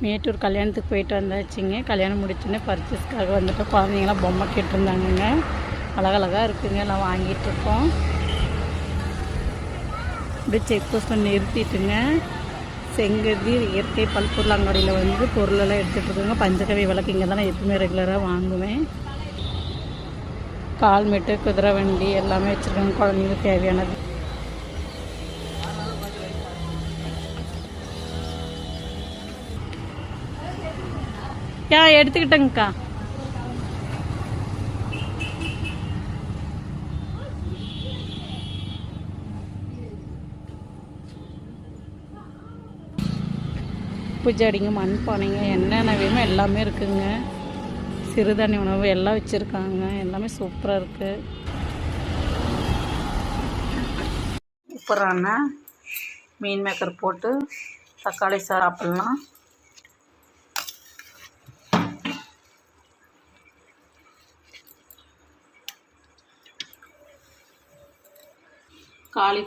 மேட்டூர் கல்யாணத்துக்கு போயிட்டு வந்தாச்சுங்க. கல்யாணம் முடிச்சுன்னு பர்ச்சேஸ்க்காக வந்துட்டு குழந்தைங்களாம் பொம்மை கேட்டிருந்தாங்கங்க. அழகழகாக இருக்குங்க. எல்லாம் வாங்கிட்டு இருக்கோம். இப்படி செக் போஸ்ட்டில் நிறுத்திட்டுங்க. செங்கதி இயற்கை பல்பொருள் அங்காடியில் வந்து பொருளெல்லாம் எடுத்துகிட்டு இருக்கோங்க. பஞ்சகவி விளக்கு இங்கே தான் நான் எப்பவுமே ரெகுலராக வாங்குவேன். கால்மெட்டு குதிரை வண்டி எல்லாமே வச்சுருக்காங்க. குழந்தைங்களுக்கு தேவையானது. ஆ எடுத்துக்கிட்டேங்கக்கா. பூஜாடிங்க மண்பானைங்க என்னென்ன வேணுமோ எல்லாமே இருக்குங்க. சிறுதானிய உணவு எல்லாம் வச்சுருக்காங்க. எல்லாமே சூப்பராக இருக்குது சூப்பரான மீன் மேக்கர் போட்டு தக்காளி சாறு சாப்பிட்லாம் காலி